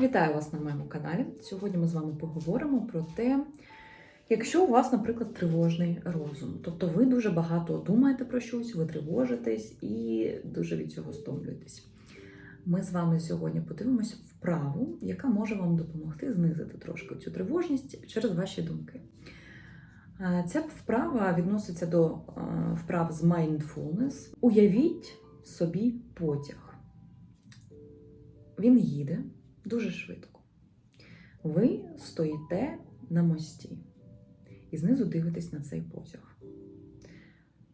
Вітаю вас на моєму каналі. Сьогодні ми з вами поговоримо про те, якщо у вас, наприклад, тривожний розум, тобто ви дуже багато думаєте про щось, ви тривожитесь і дуже від цього стомлюєтесь. Ми з вами сьогодні подивимося вправу, яка може вам допомогти знизити трошки цю тривожність через ваші думки. Е, Ця вправа відноситься до е, вправ з mindfulness. Уявіть собі потяг. Він їде дуже швидко. Ви стоїте на мості і знизу дивитесь на цей потяг.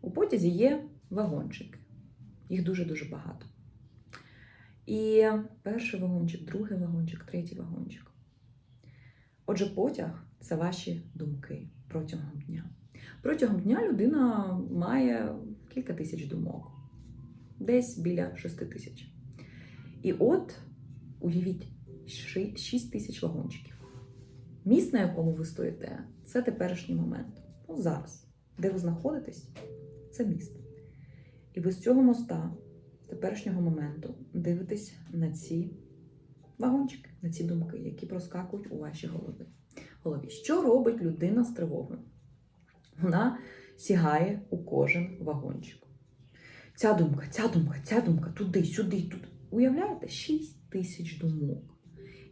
У потязі є вагончики, їх дуже-дуже багато. І перший вагончик, другий вагончик, третій вагончик. Отже, потяг це ваші думки протягом дня. Протягом дня людина має кілька тисяч думок, десь біля шести тисяч. І от уявіть 6 тисяч вагончиків. Міст, на якому ви стоїте, це теперішній момент. Ну, зараз, де ви знаходитесь, це міст. І ви з цього моста, теперішнього моменту, дивитесь на ці вагончики, на ці думки, які проскакують у вашій голові. голові. Що робить людина з тривогою? Вона сягає у кожен вагончик. Ця думка, ця думка, ця думка, туди, сюди, тут. Уявляєте, 6 тисяч думок.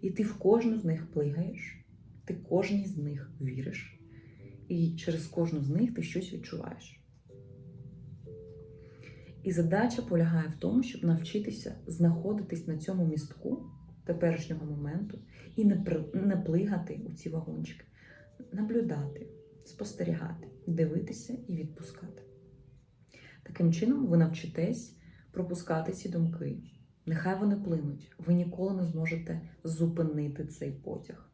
І ти в кожну з них плигаєш, ти кожній з них віриш, і через кожну з них ти щось відчуваєш. І задача полягає в тому, щоб навчитися знаходитись на цьому містку теперішнього моменту і не, при- не плигати у ці вагончики, наблюдати, спостерігати, дивитися і відпускати. Таким чином, ви навчитесь пропускати ці думки. Нехай вони плинуть. Ви ніколи не зможете зупинити цей потяг.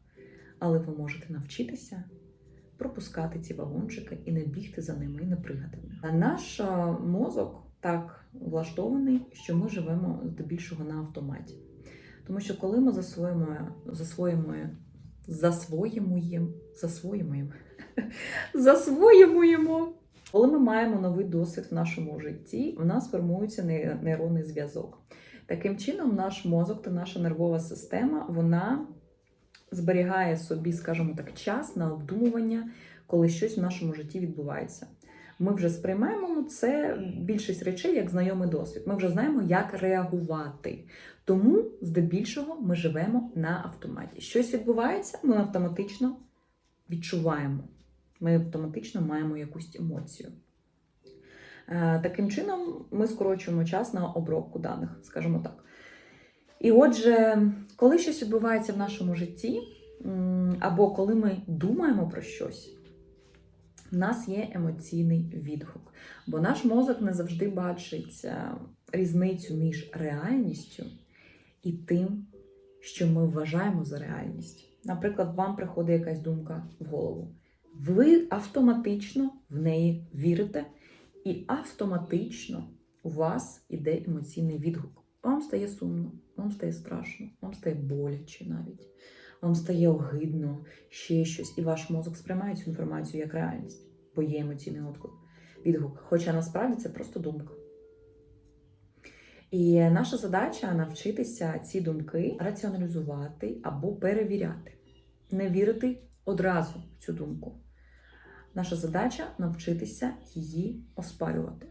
Але ви можете навчитися пропускати ці вагончики і не бігти за ними, і не пригати в них. А наш мозок так влаштований, що ми живемо здебільшого на автоматі. Тому що коли ми засвоїмо, засвоїмо, засвоїмуємо, засвоїмуємо, засвоїмуємо, коли ми маємо новий досвід в нашому житті, у нас формується ней- нейронний зв'язок. Таким чином, наш мозок та наша нервова система вона зберігає собі, скажімо так, час на обдумування, коли щось в нашому житті відбувається. Ми вже сприймаємо це більшість речей як знайомий досвід. Ми вже знаємо, як реагувати. Тому, здебільшого, ми живемо на автоматі. Щось відбувається, ми автоматично відчуваємо. Ми автоматично маємо якусь емоцію. Е, Таким чином, ми скорочуємо час на обробку даних, скажімо так. І отже, коли щось відбувається в нашому житті, або коли ми думаємо про щось, в нас є емоційний відгук. Бо наш мозок не завжди бачить е, різницю між реальністю і тим, що ми вважаємо за реальність. Наприклад, вам приходить якась думка в голову. Ви автоматично в неї вірите, і автоматично у вас іде емоційний відгук. Вам стає сумно, вам стає страшно, вам стає боляче навіть, вам стає огидно, ще щось, і ваш мозок сприймає цю інформацію як реальність, бо є емоційний відгук. Хоча насправді це просто думка. І наша задача навчитися ці думки раціоналізувати або перевіряти, не вірити одразу в цю думку. Наша задача навчитися її оспарювати.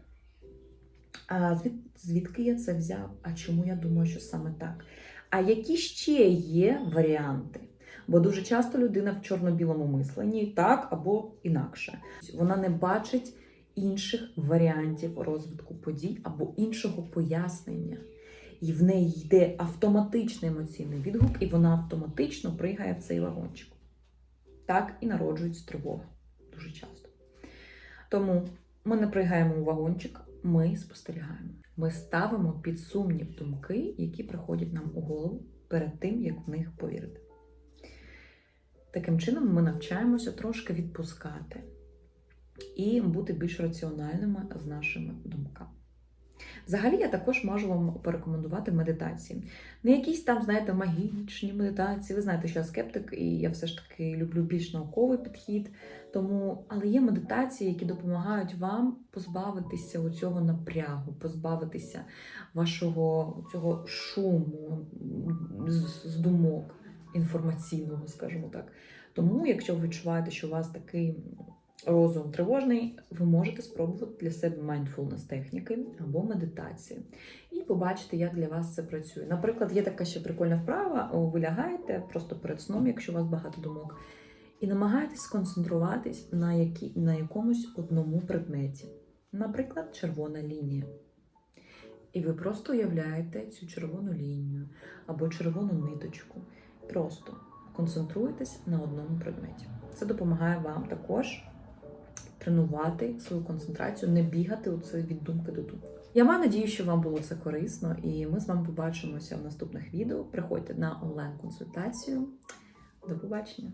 А звід, звідки я це взяв? А чому я думаю, що саме так? А які ще є варіанти? Бо дуже часто людина в чорно-білому мисленні так або інакше. Вона не бачить інших варіантів розвитку подій або іншого пояснення. І в неї йде автоматичний емоційний відгук, і вона автоматично пригає в цей вагончик. Так і народжується тривога дуже часто. Тому ми не пригаємо вагончик, ми спостерігаємо. Ми ставимо під сумнів думки, які приходять нам у голову перед тим, як в них повірити. Таким чином, ми навчаємося трошки відпускати і бути більш раціональними з нашими думками. Взагалі, я також можу вам порекомендувати медитації. Не якісь там, знаєте, магічні медитації. Ви знаєте, що я скептик, і я все ж таки люблю більш науковий підхід. Тому, але є медитації, які допомагають вам позбавитися цього напрягу, позбавитися вашого цього шуму з думок інформаційного, скажімо так. Тому, якщо ви відчуваєте, що у вас такий розум тривожний, ви можете спробувати для себе mindfulness техніки або медитації і побачити, як для вас це працює. Наприклад, є така ще прикольна вправа: ви лягаєте просто перед сном, якщо у вас багато думок, і намагаєтесь сконцентруватись на, які, на якомусь одному предметі. Наприклад, червона лінія. І ви просто уявляєте цю червону лінію або червону ниточку. Просто концентруєтесь на одному предметі. Це допомагає вам також тренувати свою концентрацію, не бігати оце від думки до думки. Я маю надію, що вам було це корисно, і ми з вами побачимося в наступних відео. Приходьте на онлайн-консультацію. До побачення!